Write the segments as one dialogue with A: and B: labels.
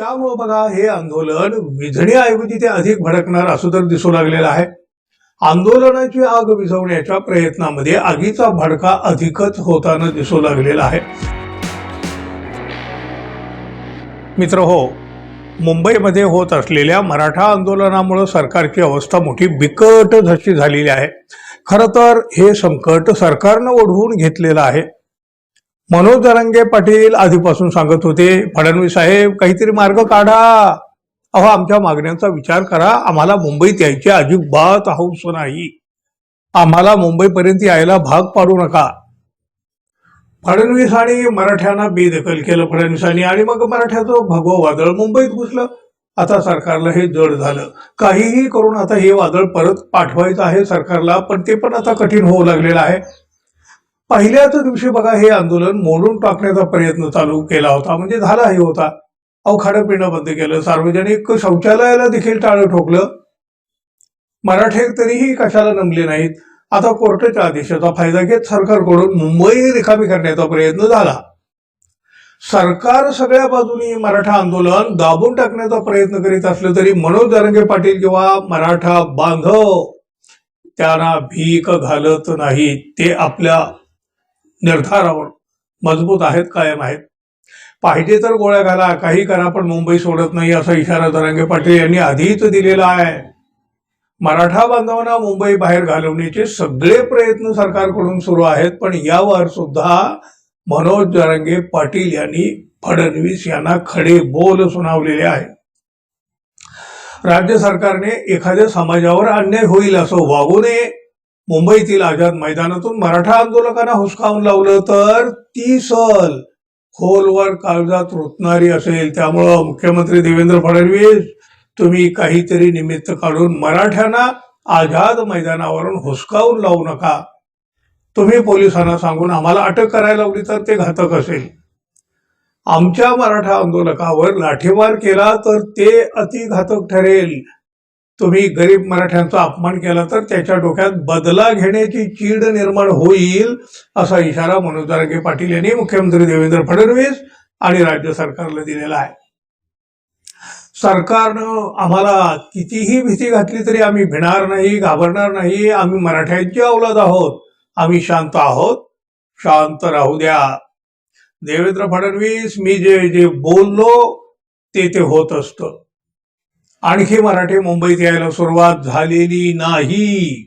A: त्यामुळं बघा हे आंदोलन विझण्याऐवजी ते अधिक भडकणार असं तर दिसू लागलेलं आहे. आंदोलनाची आग विझवण्याच्या प्रयत्नामध्ये आगीचा भडका अधिकच होताना दिसू लागलेला आहे. मित्र हो मुंबईमध्ये होत असलेल्या मराठा आंदोलनामुळे सरकारची अवस्था मोठी बिकट झशी झालेली आहे. खरं तर हे संकट सरकारनं ओढवून घेतलेलं आहे. मनोज दरंगे पाटील आधीपासून सांगत होते फडणवीस साहेब काहीतरी मार्ग काढा. अहो आमच्या मागण्यांचा विचार करा. आम्हाला मुंबईत यायची अजिबात हौस नाही. आम्हाला मुंबईपर्यंत यायला भाग पाडू नका. फडणवीस आणि मराठ्यांना बेदखल केलं फडणवीसांनी आणि मग मराठ्याचं भगवं वादळ मुंबईत घुसलं. आता सरकारला हे जड झालं. काहीही करून आता हे वादळ परत पाठवायचं आहे सरकारला पण ते पण आता कठीण होऊ लागलेलं आहे. पहिल्याच दिवशी बघा हे आंदोलन मोडून टाकण्याचा प्रयत्न चालू केला होता. म्हणजे झाला हे होता. अहो खाणं पिणं बंद केलं. सार्वजनिक शौचालयाला देखील टाळं ठोकलं. मराठे तरीही कशाला नमले नाहीत? आता कोर्टाच्या आदेशाचा फायदा घेत सरकारकडून मुंबई रिकामी करण्याचा प्रयत्न झाला. सरकार सगळ्या बाजूनी मराठा आंदोलन दाबून टाकण्याचा प्रयत्न करीत असलं तरी मनोज जरंगे पाटील किंवा मराठा बांधव त्यांना भीक घालत नाही ते आपल्या निर्धारावर मजबूत आहेत कायम आहेत. पाहिजे तर गोळ्या घाला काही करा पण मुंबई सोडत नाही असा इशारा जरांगे पाटील यांनी आधीच दिलेला आहे. मराठा बांधवांना मुंबई बाहेर घालवण्याचे सगळे प्रयत्न सरकारकडून सुरू आहेत पण यावर सुद्धा मनोज जरांगे पाटील यांनी फडणवीस यांना खडे बोल सुनावलेले आहे राज्य सरकारने एखाद्या समाजावर अन्याय होईल असं वागू नये मुंबईतील आझाद मैदानातून मराठा आंदोलकांना हुसकावून लावलं तर ती सल खोलवर काळजात रुतणारी असेल. त्यामुळं मुख्यमंत्री देवेंद्र फडणवीस तुम्ही काहीतरी निमित्त काढून मराठ्यांना आझाद मैदानावरून हुसकावून लावू नका. तुम्ही पोलिसांना सांगून आम्हाला अटक करायला लावली तर ते घातक असेल. आमच्या मराठा आंदोलकावर लाठीमार केला तर ते अतिघातक ठरेल. तुम्ही गरीब मराठ्यांचा अपमान केला तर त्याच्या डोक्यात बदला घेण्याची चीड निर्माण होईल असा इशारा मनोज दारगे पाटील यांनी मुख्यमंत्री देवेंद्र फडणवीस आणि राज्य सरकारला दिलेला आहे. सरकारनं आम्हाला कितीही भीती घातली तरी आम्ही भिणार नाही घाबरणार नाही आम्ही मराठ्यांची अवलाद आहोत आम्ही शांत आहोत शांत राहू द्या. देवेंद्र फडणवीस मी जे जे बोललो ते ते होत असतं. आणखी मराठी मुंबईत यायला सुरुवात झालेली नाही.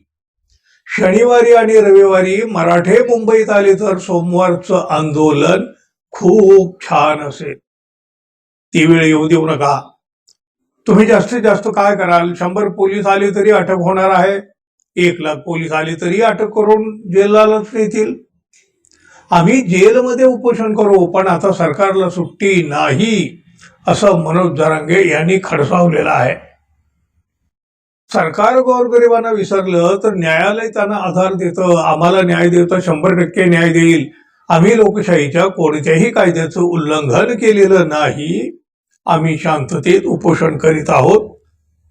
A: शनिवारी आणि रविवारी मराठे मुंबईत आले तर सोमवारचं आंदोलन खूप छान असेल. ती वेळ येऊ देऊ नका. तुम्ही जास्तीत जास्त काय कराल? शंभर पोलीस आले तरी अटक होणार आहे. एक लाख पोलीस आले तरी अटक करून जेलालाच नेतील. आम्ही जेलमध्ये उपोषण करू पण आता सरकारला सुट्टी नाही. असं मनोज जरांगे यांनी खडसावलेलं आहे. सरकार गोरगरिबांना विसरलं तर न्यायालय त्यांना आधार देतं आम्हाला न्याय देतं शंभर टक्के न्याय देईल. आम्ही लोकशाहीच्या कोणत्याही कायद्याचं उल्लंघन केलेलं नाही. आम्ही शांततेत उपोषण करीत आहोत.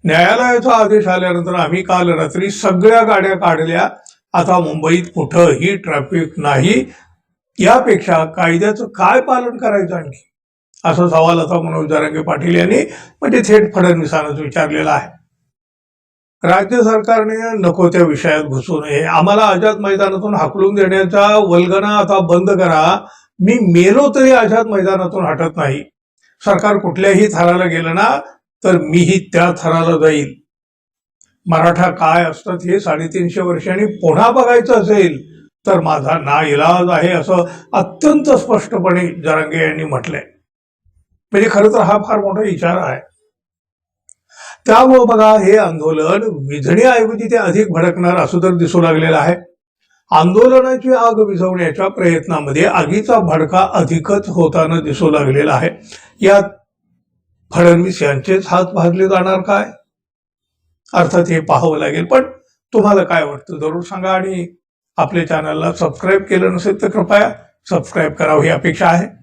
A: न्यायालयाचा आदेश आल्यानंतर आम्ही काल रात्री सगळ्या गाड्या काढल्या. आता मुंबईत कुठंही ट्रॅफिक नाही. यापेक्षा कायद्याचं काय पालन करायचं आणखी? असा सवाल आता मनोज जारंगे पाटील यांनी म्हणजे थेट फडणवीसांनाच विचारलेला आहे. राज्य सरकारने नको त्या विषयात घुसू नये. आम्हाला आझाद मैदानातून हाकलून देण्याचा वल्गना आता बंद करा. मी मेलो तरी आझाद मैदानातून हटत नाही. सरकार कुठल्याही थराला गेलं ना तर मीही त्या थराला जाईल. मराठा काय असतात हे साडेतीनशे वर्षांनी पुन्हा बघायचं असेल तर माझा ना इलाज आहे असं अत्यंत स्पष्टपणे जरांगे यांनी म्हटलंय. म्हणजे खरं तर हा फार मोठा इशारा आहे. त्यामुळं बघा हे आंदोलन विझण्याऐवजी ते अधिक भडकणार असं तर दिसू लागलेलं आहे. आंदोलनाची आग विझवण्याच्या प्रयत्नामध्ये आगीचा भडका अधिकच होताना दिसू लागलेला आहे. यात फडणवीस यांचेच हात भाजले जाणार काय? अर्थात हे पाहावं लागेल. पण तुम्हाला काय वाटतं? जरूर सांगा आणि आपल्या चॅनलला सबस्क्राईब केलं नसेल तर कृपया सबस्क्राईब करावं ही अपेक्षा आहे.